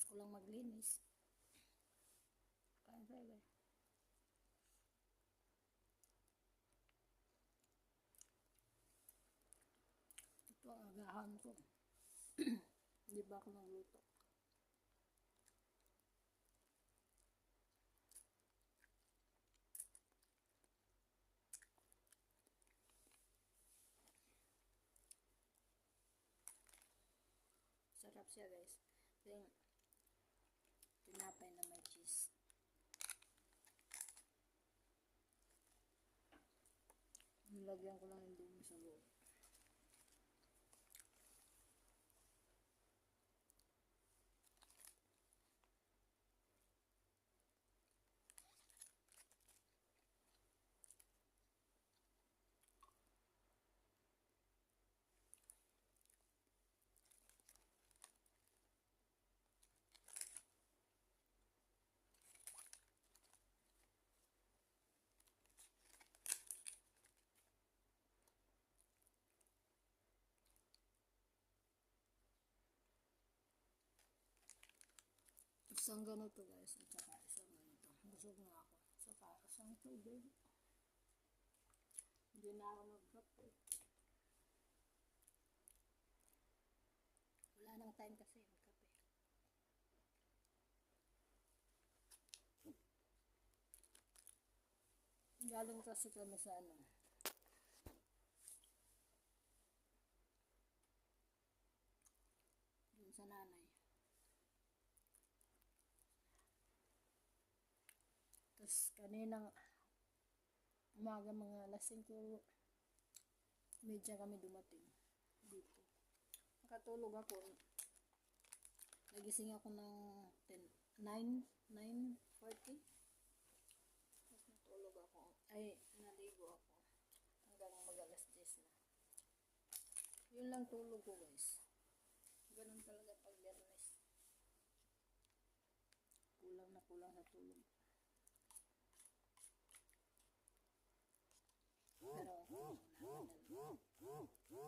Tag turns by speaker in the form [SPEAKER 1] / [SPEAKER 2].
[SPEAKER 1] Tapos ko lang maglinis. Kain guys. Ito ang agahan ko. Hindi ba ako nagluto? Sarap siya guys. Yung tinapay na may cheese. Nilagyan ko lang yung dumi sa loob. Isang ganito guys, at saka isang ganito. Busog na ako. Saka isang tubig. Hindi na ako magkape. Wala nang time kasi magkape. Galing kasi kami sa ano. Dun sa nanay. Tapos kaninang umaga mga alas 5 medya kami dumating dito. Nakatulog ako. Nagising ako ng 10, 9, 9.40. Tapos natulog ako. Ay, naligo ako. Hanggang mag alas 10 na. Yun lang tulog ko guys. Ganun talaga pag Biyernes. Kulang na kulang sa tulog.